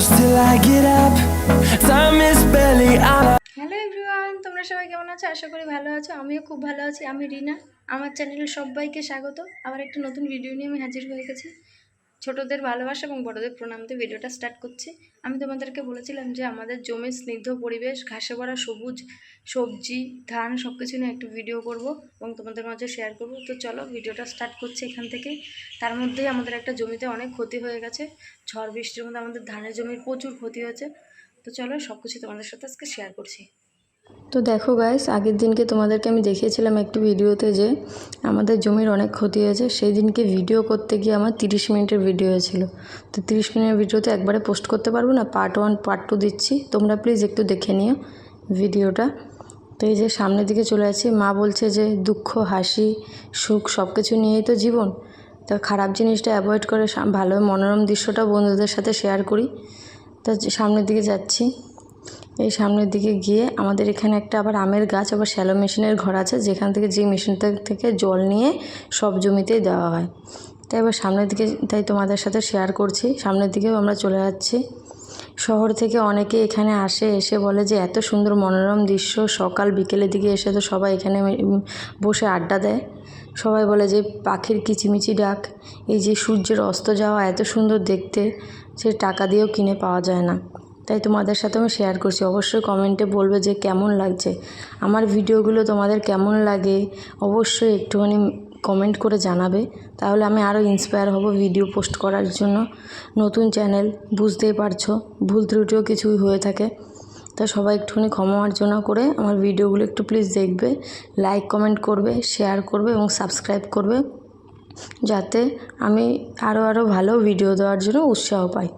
close till I get up. Time is barely on our hello everyone তোমরা সবাই কেমন আছো? আশা করি ভালো আছো। আমিও খুব ভালো আছি। আমি রিনা। আমার চ্যানেলে সবাইকে স্বাগত। আবার একটা নতুন ভিডিও নিয়ে আমি হাজির হয়ে গেছি। ছোটদের ভালোবাসা এবং বড়দের প্রণাম দিয়ে ভিডিওটা স্টার্ট করছি। আমি তোমাদেরকে বলেছিলাম যে আমাদের জমির স্নিগ্ধ পরিবেশ, ঘাসে ভরা সবুজ সবজি, ধান সব কিছু নিয়ে একটু ভিডিও করব এবং তোমাদের মাঝে শেয়ার করব। তো চলো ভিডিওটা স্টার্ট করছি এখান থেকেই। তার মধ্যেই আমাদের একটা জমিতে অনেক ক্ষতি হয়ে গেছে। ঝড় বৃষ্টির মধ্যে আমাদের ধানের জমির প্রচুর ক্ষতি হয়েছে। তো চলো সব কিছু তোমাদের সাথে আজকে শেয়ার করছি। তো দেখো গাইস আগের দিনকে তোমাদেরকে আমি দেখিয়েছিলাম একটি ভিডিওতে যে আমাদের জমির অনেক ক্ষতি হয়েছে। সেই দিনকে ভিডিও করতে গিয়ে আমার তিরিশ মিনিটের ভিডিও হয়েছিল। তো তিরিশ মিনিটের ভিডিওতে একবারে পোস্ট করতে পারব না পার্ট ওয়ান পার্ট টু দিচ্ছি। তোমরা প্লিজ একটু দেখে নিও ভিডিওটা তো এই যে সামনের দিকে চলে যাচ্ছি মা বলছে যে দুঃখ, হাসি, সুখ সব কিছু নিয়েই তো জীবন। তো খারাপ জিনিসটা অ্যাভয়েড করে ভালো মনোরম দৃশ্যটা বন্ধুদের সাথে শেয়ার করি। তো সামনের দিকে যাচ্ছি। এই সামনের দিকে গিয়ে আমাদের এখানে একটা আবার আমের গাছ, আবার শ্যালো মেশিনের ঘর আছে, যেখান থেকে যে মেশিনটা থেকে জল নিয়ে সব জমিতেই দেওয়া হয়। তাই এবার সামনের দিকে তাই তোমাদের সাথে শেয়ার করছি। সামনের দিকেও আমরা চলে যাচ্ছি। শহর থেকে অনেকে এখানে আসে, এসে বলে যে, এত সুন্দর মনোরম দৃশ্য, সকাল বিকেলের দিকে এসে তো সবাই এখানে বসে আড্ডা দেয়। সবাই বলে যে, পাখির কিচিমিচি ডাক, এই যে সূর্যের অস্ত যাওয়া, এত সুন্দর দেখতে, সে টাকা দিয়েও কিনে পাওয়া যায় না। তাই তোমাদের সাথে আমি শেয়ার করছি। অবশ্যই কমেন্টে বলবে যে কেমন লাগছে। আমার ভিডিওগুলো তোমাদের কেমন লাগে, অবশ্যই একটুখানি কমেন্ট করে জানাবে। তাহলে আমি আরও ইন্সপায়ার হব ভিডিও পোস্ট করার জন্য। নতুন চ্যানেল বুঝতেই পারছ, ভুল ত্রুটিও কিছুই হয়ে থাকে। তা সবাই একটুখানি ক্ষমা অর্জনা করে আমার ভিডিওগুলো একটু প্লিজ দেখবে লাইক কমেন্ট করবে শেয়ার করবে এবং সাবস্ক্রাইব করবে। যাতে আমি আরও আরও ভালো ভিডিও দেওয়ার জন্য উৎসাহ পাই।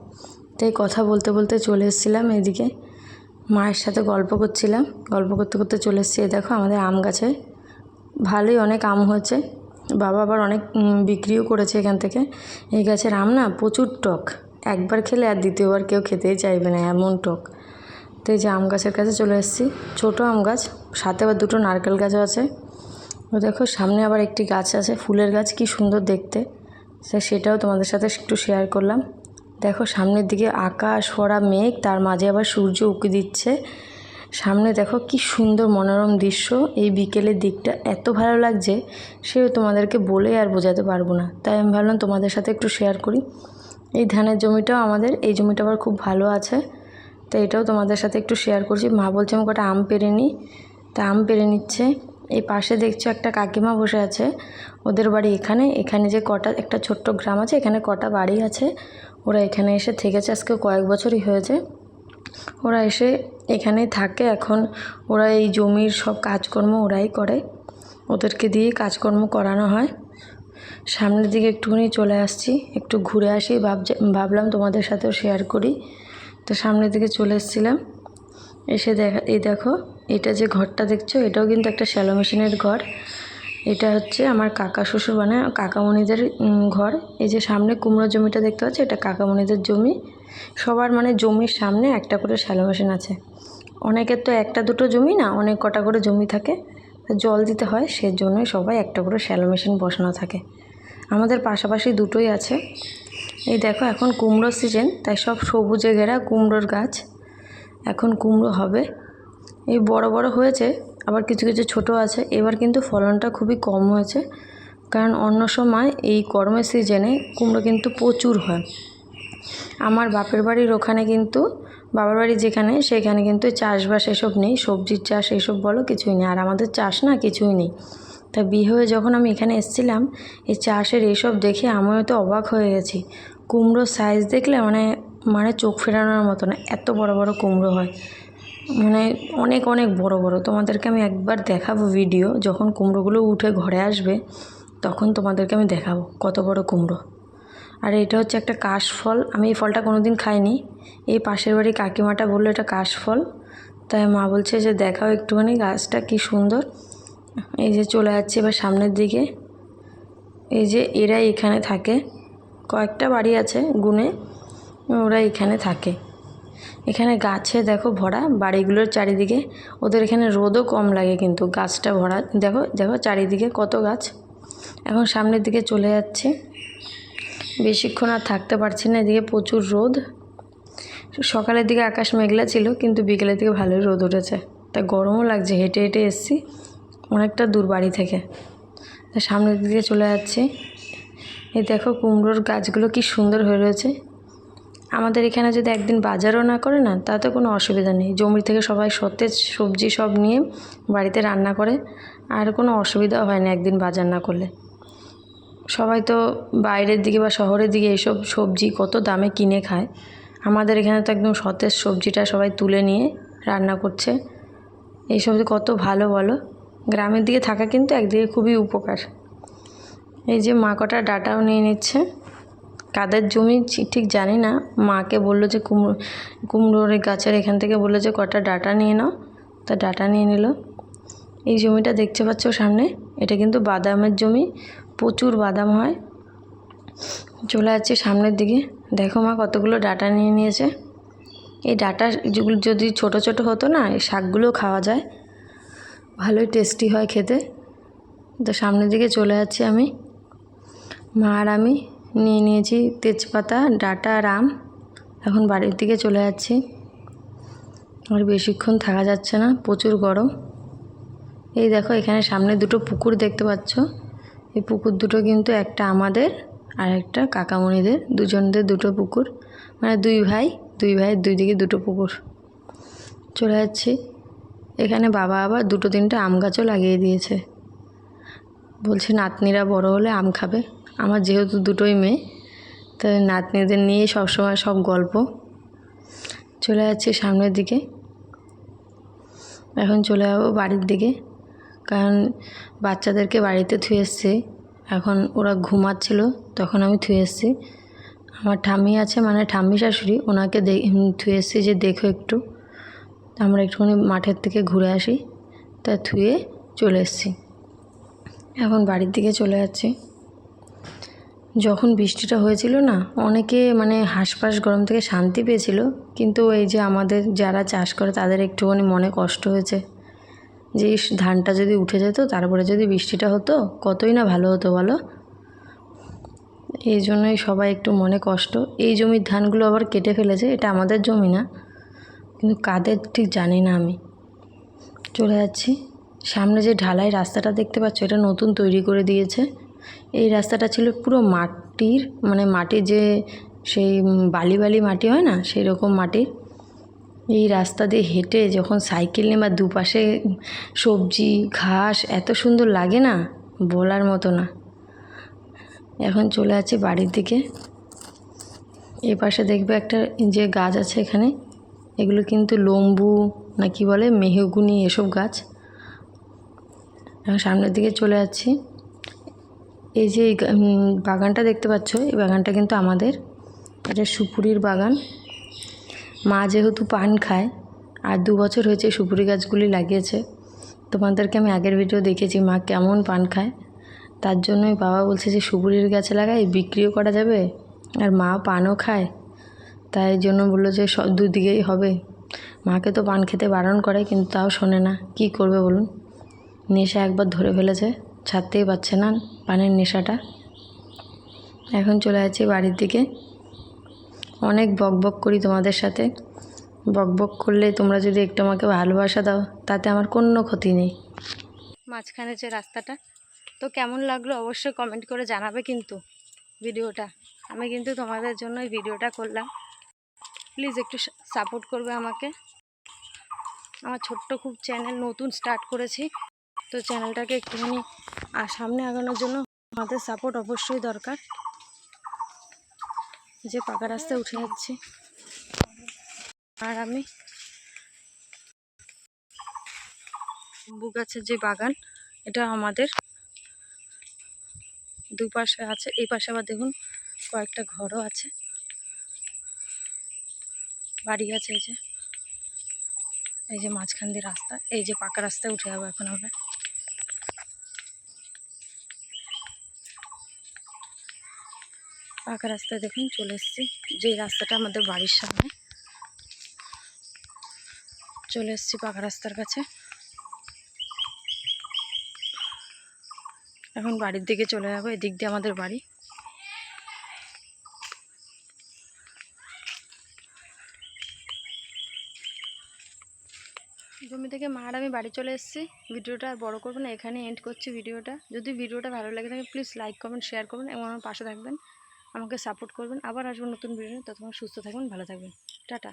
তাই কথা বলতে বলতে চলে এসেছিলাম এদিকে। মায়ের সাথে গল্প করছিলাম। গল্প করতে করতে চলে এসেছি দেখো আমাদের আম গাছে। ভালোই অনেক আম হয়েছে। বাবা আবার অনেক বিক্রিও করেছে এখান থেকে। এই গাছের আম না প্রচুর টক। একবার খেলে আর দ্বিতীয়বার কেউ খেতেই চাইবে না, এমন টক। তো এই যে আম গাছের কাছে চলে এসেছি। ছোটো আম গাছ, সাথে আবার দুটো নারকেল গাছও আছে। ও দেখো, সামনে আবার একটি গাছ আছে, ফুলের গাছ, কি সুন্দর দেখতে। সেটাও তোমাদের সাথে একটু শেয়ার করলাম। দেখো সামনের দিকে আকাশ ভরা মেঘ, তার মাঝে আবার সূর্য উঁকি দিচ্ছে। সামনে দেখো কি সুন্দর মনোরম দৃশ্য। এই বিকেলের দিকটা এত ভালো লাগছে, সেও তোমাদেরকে বলে আর বোঝাতে পারব না। তাই আমি ভাবলাম তোমাদের সাথে একটু শেয়ার করি। এই ধানের জমিটাও আমাদের, এই জমিটা আবার খুব ভালো আছে। তো এটাও তোমাদের সাথে একটু শেয়ার করছি। মা বলছে আমি কটা আম পেরে নিই। তা আম পেরে নিচ্ছে। এই পাশে দেখছ একটা কাকিমা বসে আছে। ওদের বাড়ি এখানে। এখানে যে কটা, একটা ছোট্ট গ্রাম আছে, এখানে কটা বাড়ি আছে। ওরা এখানে এসে থেকেছে, আজকে কয়েক বছরই হয়েছে। ওরা এসে এখানেই থাকে এখন। ওরা এই জমির সব কাজকর্ম ওরাই করে। ওদেরকে দিয়ে কাজকর্ম করানো হয়। সামনের দিকে একটুখানি চলে আসছি, একটু ঘুরে আসি। ভাব ভাবলাম তোমাদের সাথেও শেয়ার করি। তো সামনের দিকে চলে এসেছিলাম। এসে দেখা, এই দেখো, এটা যে ঘরটা দেখছ, এটাও কিন্তু একটা শ্যালো মেশিনের ঘর। এটা হচ্ছে আমার কাকা শ্বশুর মানে কাকামণিদের ঘর। এই যে সামনে কুমড়ো জমিটা দেখতে পাচ্ছ, এটা কাকামণিদের জমি। সবার মানে জমির সামনে একটা করে শ্যালো মেশিন আছে। অনেকের তো একটা দুটো জমি না, অনেক কটা করে জমি থাকে। জল দিতে হয়, সেজন্যই সবাই একটা করে শ্যালো মেশিন বসানো থাকে। আমাদের পাশাপাশি দুটোই আছে। এই দেখো, এখন কুমড়ো সিজন তাই সব সবুজে ঘেরা কুমড়োর গাছ। এখন কুমড়ো হবে। এই বড় বড় হয়েছে, আবার কিছু কিছু ছোট আছে। এবার কিন্তু ফলনটা খুবই কম হয়েছে, কারণ অন্য সময় এই গরমের সিজনে কুমড়ো কিন্তু প্রচুর হয়। আমার বাপের বাড়ির ওখানে কিন্তু, বাবার বাড়ি যেখানে, সেখানে কিন্তু চাষবাস এসব নেই, সবজির চাষ এসব বলো কিছুই নেই। আর আমাদের চাষ না কিছুই নেই। তা বিয়ে হয়ে যখন আমি এখানে এসেছিলাম, এই চাষের এসব দেখে আমিও তো অবাক হয়ে গেছি। কুমড়োর সাইজ দেখলে মানে মানে চোখ ফেরানোর মতো না, এত বড় বড় কুমড়ো হয়। মানে অনেক অনেক বড় বড়। তোমাদেরকে আমি একবার দেখাবো ভিডিও যখন কুমড়োগুলো উঠে ঘরে আসবে, তখন তোমাদেরকে আমি দেখাবো কত বড় কুমড়ো। আর এটা হচ্ছে একটা কাশ ফল, আমি এই ফলটা কোনো দিন খাইনি। এই পাশের বাড়ি কাকিমাটা বলল, এটা কাশ ফল। তাই মা বলছে যে, দেখাও একটুখানি, গাছটা কি সুন্দর। এই যে চলে যাচ্ছে এবার সামনের দিকে। এই যে এরা এখানে থাকে। কয়েকটা বাড়ি আছে গুনে। ওরা এখানে থাকে। এখানে গাছে দেখো ভরা, বাড়িগুলোর চারিদিকে ওদের এখানে রোদও কম লাগে কিন্তু গাছটা ভরা। দেখো দেখো চারিদিকে কত গাছ। এখন সামনের দিকে চলে যাচ্ছে। বেশিক্ষণ আর থাকতে পারছি না, এদিকে প্রচুর রোদ। সকালের দিকে আকাশ মেঘলা ছিল, কিন্তু বিকেলের দিকে ভালোই রোদ উঠেছে। তাই গরমও লাগছে, হেঁটে হেঁটে এসছি। অনেকটা দূর বাড়ি থেকে। তা সামনের দিকে চলে যাচ্ছে। এই দেখো কুমড়োর গাছগুলো কি সুন্দর হয়ে রয়েছে। আমাদের এখানে যদি একদিন বাজারও না করে না, তাতে কোনো অসুবিধা নেই। জমি থেকে সবাই সতেজ সবজি সব নিয়ে বাড়িতে রান্না করে, আর কোনো অসুবিধাও হয় না একদিন বাজার না করলে। সবাই তো বাইরের দিকে বা শহরের দিকে এইসব সবজি কত দামে কিনে খায়। আমাদের এখানে তো একদম সতেজ সবজিটা সবাই তুলে নিয়ে রান্না করছে। এইসব যে কত ভালো বলো? গ্রামের দিকে থাকা কিন্তু একদিকে খুবই উপকার। এই যে মা কটা ডাটাও নিয়ে নিচ্ছে। কাদের জমি ঠিক জানি না। মাকে বলল যে, কুমড়ো, কুমড়োর গাছের এখান থেকে বলল যে, কটা ডাটা নিয়ে নাও। তা ডাটা নিয়ে নিল। এই জমিটা দেখতে পাচ্ছ সামনে? এটা কিন্তু বাদামের জমি। প্রচুর বাদাম হয়। চলে যাচ্ছি সামনের দিকে। দেখো মা কতগুলো ডাটা নিয়ে নিয়েছে। এই ডাটা যেগুলো যদি ছোট ছোট হতো না, এই শাকগুলো খাওয়া যায়। ভালোই টেস্টি হয় খেতে। তো সামনের দিকে চলে যাচ্ছি আমি। মা আর আমি। নিয়ে নিয়েছি তেজপাতা, ডাটা আর আম। এখন বাড়ির দিকে চলে যাচ্ছি। আর বেশিক্ষণ থাকা যাচ্ছে না, প্রচুর গরম। এই দেখো, এখানে সামনে দুটো পুকুর দেখতে পাচ্ছ। এই পুকুর দুটো কিন্তু একটা আমাদের আর একটা কাকামণিদের, দুজনদের দুটো পুকুর। মানে দুই ভাই, দুই ভাইয়ের দুই দিকে দুটো পুকুর। চলে যাচ্ছি। এখানে বাবা আবার দুটো তিনটে আম গাছও লাগিয়ে দিয়েছে। বলছে, নাতনিরা বড় হলে আম খাবে। আমার যেহেতু দুটোই মেয়ে তাই নাতনিদের নিয়ে সবসময় সব গল্প। চলে যাচ্ছি সামনের দিকে। এখন চলে যাব বাড়ির দিকে। কারণ বাচ্চাদেরকে বাড়িতে থুয়ে এসছি। এখন ওরা ঘুমাচ্ছিল, তখন আমি থুয়ে এসছি। আমার ঠাম্মি আছে মানে ঠাম্মি শাশুড়ি, ওনাকে থুয়ে এসছি যে দেখো একটু। তা আমরা একটুখানি মাঠের থেকে ঘুরে আসি। তা থুয়ে চলে এসছি। এখন বাড়ির দিকে চলে যাচ্ছি। যখন বৃষ্টিটা হয়েছিল না, অনেকে মানে হাঁসফাঁস গরম থেকে শান্তি পেয়েছিল, কিন্তু এই যে আমাদের যারা চাষ করে তাদের একটুখানি মনে কষ্ট হয়েছে। যে ধানটা যদি উঠে যেত, তারপরে যদি বৃষ্টিটা হতো, কতই না ভালো হতো বলো? এই জন্যই সবাই একটু মনে কষ্ট। এই জমির ধানগুলো আবার কেটে ফেলেছে, এটা আমাদের জমি না, কিন্তু কাদের ঠিক জানি না আমি। চলে যাচ্ছি। সামনে যে ঢালাই রাস্তাটা দেখতে পাচ্ছ, এটা নতুন তৈরি করে দিয়েছে। এই রাস্তাটা ছিল পুরো মাটির মানে মাটির যে সেই বালি বালি মাটি হয় না সেই রকম মাটির। এই রাস্তা দিয়ে হেঁটে যখন সাইকেল নিয়ে বা দুপাশে সবজি, ঘাস, এত সুন্দর লাগে না? বলার মতো না। এখন চলে যাচ্ছি বাড়ির দিকে। এ পাশে দেখবে একটা যে গাছ আছে এখানে। এগুলো কিন্তু লম্বু, না কি বলে, মেহগুনি এসব গাছ। এখন সামনের দিকে চলে যাচ্ছি। এই যে এই বাগানটা দেখতে পাচ্ছ, এই বাগানটা কিন্তু আমাদের এটা সুপুরির বাগান। মা যেহেতু পান খায়, আর দু বছর হয়েছে সুপুরি গাছগুলি লাগিয়েছে। তোমাদেরকে আমি আগের ভিডিও দেখেছি মা কেমন পান খায়। তার জন্যই বাবা বলছে যে, সুপুরির গাছ লাগাই, বিক্রিও করা যাবে, আর মা পানও খায়। তাই জন্য বলল যে সব দুদিকেই হবে। মাকে তো পান খেতে বারণ করে, কিন্তু তাও শোনে না। কি করবে বলুন? নেশা একবার ধরে ফেলেছে। ছাড়তেই পারছে না পানের নেশাটা। এখন চলে যাচ্ছি বাড়ির দিকে। অনেক বক বক করি তোমাদের সাথে। বক বক করলে তোমরা যদি একটু আমাকে ভালোবাসা দাও, তাতে আমার কোনো ক্ষতি নেই। মাঝখানে যে রাস্তাটা, তো কেমন লাগল অবশ্যই কমেন্ট করে জানাবে কিন্তু ভিডিওটা। আমি কিন্তু তোমাদের জন্য এই ভিডিওটা করলাম। প্লিজ একটু সাপোর্ট করবে আমাকে। আমার ছোট্ট খুব চ্যানেল নতুন স্টার্ট করেছি। তো চ্যানেলটাকে একটুখানি সামনে আগানোর জন্য আমাদের সাপোর্ট অবশ্যই দরকার। যে পাকা রাস্তায় উঠে যাচ্ছি। আর আমি লেবু গাছের যে বাগান, এটা আমাদের দুপাশে আছে। এই পাশে আবার দেখুন কয়েকটা ঘরও আছে। বাড়ি আছে এই যে। এই যে মাঝখান দিয়ে রাস্তা, এই যে পাকা রাস্তায় উঠে যাব এখন আমরা। পাকা রাস্তা দেখুন চলে এসছি। যে রাস্তাটা আমাদের বাড়ির সামনে। চলে এসছি পাকা রাস্তার কাছে। এখন বাড়ির দিকে চলে যাব, এদিক দিয়ে আমাদের বাড়ি। জমি থেকে মার আমি বাড়ি চলে এসেছি। ভিডিওটা আর বড়ো করবেন এখানে এন্ড করছি ভিডিওটা। যদি ভিডিওটা ভালো লাগে থাকে প্লিজ লাইক করবেন শেয়ার করবেন এবং আমার পাশে থাকবেন। আমাকে সাপোর্ট করবেন। আবার আসবেন নতুন ভিডিও ততক্ষণ সুস্থ থাকবেন ভালো থাকবেন। টাটা।